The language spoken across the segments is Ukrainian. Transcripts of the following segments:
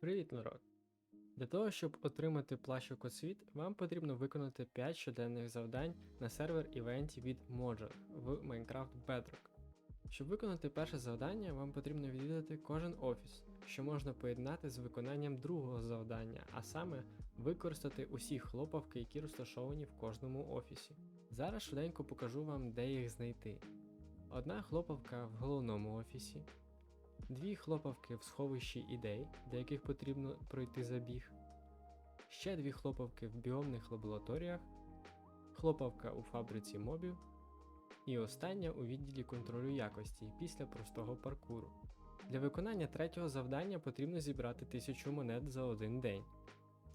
Привіт, народ! Для того, щоб отримати плащ Окосвіт, вам потрібно виконати 5 щоденних завдань на сервер івенті від Mojang в Minecraft Bedrock. Щоб виконати перше завдання, вам потрібно відвідати кожен офіс, що можна поєднати з виконанням другого завдання, а саме використати усі хлопавки, які розташовані в кожному офісі. Зараз швиденько покажу вам, де їх знайти. Одна хлопавка в головному офісі, дві хлопавки в сховищі ідей, для яких потрібно пройти забіг, ще дві хлопавки в біомних лабораторіях, хлопавка у фабриці мобів, і остання у відділі контролю якості після простого паркуру. Для виконання третього завдання потрібно зібрати 1000 монет за один день.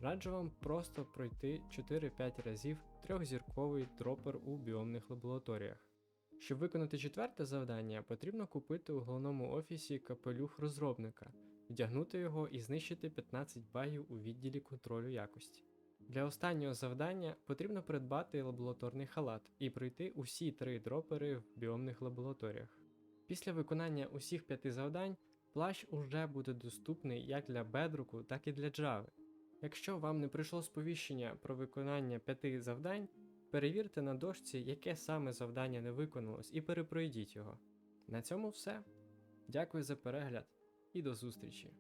Раджу вам просто пройти 4-5 разів трьохзірковий дропер у біомних лабораторіях. Щоб виконати четверте завдання, потрібно купити у головному офісі капелюх розробника, вдягнути його і знищити 15 багів у відділі контролю якості. Для останнього завдання потрібно придбати лабораторний халат і пройти усі три дропери в біомних лабораторіях. Після виконання усіх п'яти завдань плащ уже буде доступний як для бедруку, так і для Java. Якщо вам не прийшло сповіщення про виконання п'яти завдань, Перевірте на дошці, яке саме завдання не виконалось, і перепройдіть його. На цьому все. Дякую за перегляд і до зустрічі!